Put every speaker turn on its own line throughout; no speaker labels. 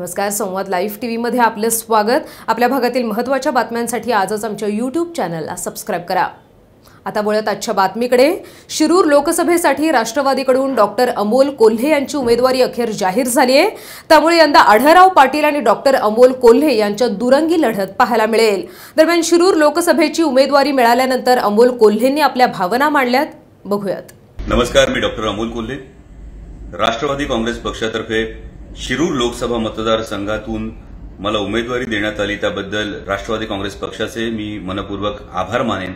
नमस्कार संवाद live T व्हीमध्ये आपलं स्वागत. आपल्या भागातील महत्त्वाच्या बातम्यांसाठी आजच आमच्या यूट्यूब चॅनलला सबस्क्राईब करा. आता वळत आजच्या बातमीकडे. शिरूर लोकसभेसाठी राष्ट्रवादीकडून डॉक्टर अमोल कोल्हे यांची उमेदवारी अखेर जाहीर झाली आहे. त्यामुळे यंदा आढळराव पाटील आणि डॉक्टर अमोल कोल्हे यांच्यात दुरंगी लढत पाहायला मिळेल. दरम्यान शिरूर लोकसभेची उमेदवारी मिळाल्यानंतर अमोल कोल्हेंनी आपल्या भावना मांडल्यात. बघूयात.
नमस्कार मी डॉक्टर अमोल कोल्हे. राष्ट्रवादी काँग्रेस पक्षातर्फे शिरूर लोकसभा मतदारसंघातून मला उमेदवारी देण्यात आली त्याबद्दल राष्ट्रवादी काँग्रेस पक्षाचे मी मनपूर्वक आभार मानेन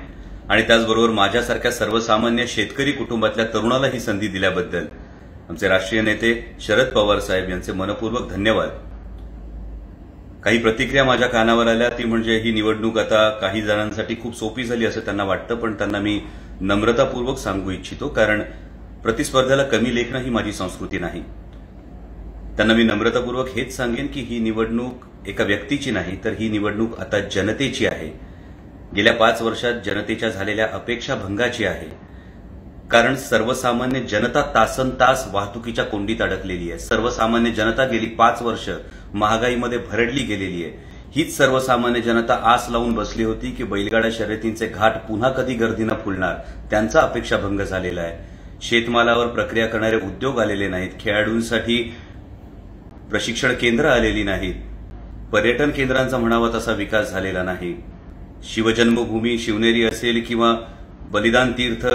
आणि त्याचबरोबर माझ्यासारख्या सर्वसामान्य शेतकरी कुटुंबातल्या तरुणाला ही संधी दिल्याबद्दल आमचे राष्ट्रीय नेते शरद पवार साहेब यांचे मनपूर्वक धन्यवाद. काही प्रतिक्रिया माझ्या कानावर आल्या ती म्हणजे ही निवडणूक आता काही जणांसाठी खूप सोपी झाली असं त्यांना वाटतं पण त्यांना मी नम्रतापूर्वक सांगू इच्छितो कारण प्रतिस्पर्ध्याला कमी लेखणं ही माझी संस्कृती नाही. त्यांना मी नम्रतापूर्वक हेच सांगेन की ही निवडणूक एका व्यक्तीची नाही तर ही निवडणूक आता जनतेची आहे. गेल्या पाच वर्षात जनतेच्या झालेल्या अपेक्षा भंगाची आहे. कारण सर्वसामान्य जनता तासन तास वाहतुकीच्या कोंडीत अडकलेली आहे. सर्वसामान्य जनता गेली पाच वर्ष महागाईमध्ये भरडली गेलेली आहे. हीच सर्वसामान्य जनता आस लावून बसली होती की बैलगाड्या शर्यतींचे घाट पुन्हा कधी गर्दीनं फुलणार त्यांचा अपेक्षाभंग झालेला आहे. शेतमालावर प्रक्रिया करणारे उद्योग आलेले नाहीत. खेळाडूंसाठी प्रशिक्षण केंद्र आलेली नाहीत. पर्यटन केंद्रांचा म्हणावा तसा विकास झालेला नाही. शिवजन्मभूमी शिवनेरी असेल किंवा बलिदान तीर्थ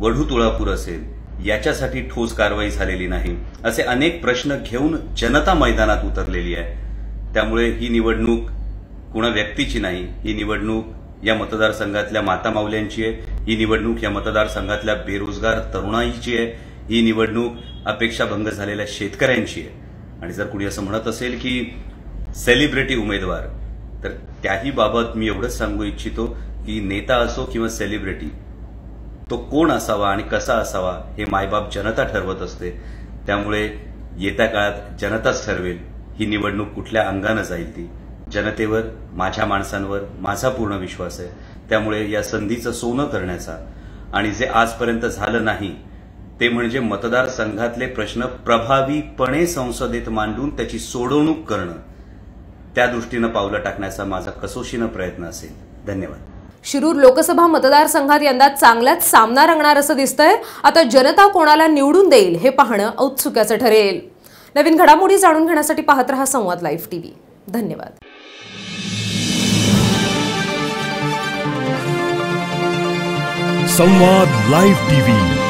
वढू तुळापूर असेल याच्यासाठी ठोस कारवाई झालेली नाही असे अनेक प्रश्न घेऊन जनता मैदानात उतरलेली आहे. त्यामुळे ही निवडणूक कुणा व्यक्तीची नाही ही निवडणूक या मतदारसंघातल्या माता माऊल्यांची आहे ही निवडणूक या मतदारसंघातल्या बेरोजगार तरुणाईची आहे ही निवडणूक अपेक्षाभंग झालेल्या शेतकऱ्यांची आहे. आणि जर कुणी असं म्हणत असेल की सेलिब्रिटी उमेदवार तर त्याही बाबत मी एवढंच सांगू इच्छितो की नेता असो किंवा सेलिब्रिटी तो कोण असावा आणि कसा असावा हे मायबाप जनता ठरवत असते. त्यामुळे येत्या काळात जनताच ठरवेल ही निवडणूक कुठल्या अंगानं जाईल ती. जनतेवर माझ्या माणसांवर माझा पूर्ण विश्वास आहे. त्यामुळे या संधीचं सोनं करण्याचा आणि जे आजपर्यंत झालं नाही ते म्हणजे मतदारसंघातले प्रश्न प्रभावीपणे संसदेत मांडून त्याची सोडवणूक करणं. त्या दृष्टीनं पावलं टाकण्याचा माझा कसोशीनं प्रयत्न असेल. धन्यवाद.
शिरूर लोकसभा मतदारसंघात यंदा चांगलाच सामना रंगणार असं दिसतंय. आता जनता कोणाला निवडून देईल हे पाहणं औत्सुक्याचं ठरेल. नवीन घडामोडी जाणून घेण्यासाठी पाहत रहा संवाद लाईव्ह टीव्ही. धन्यवाद.
संवाद लाईव्ह टीव्ही.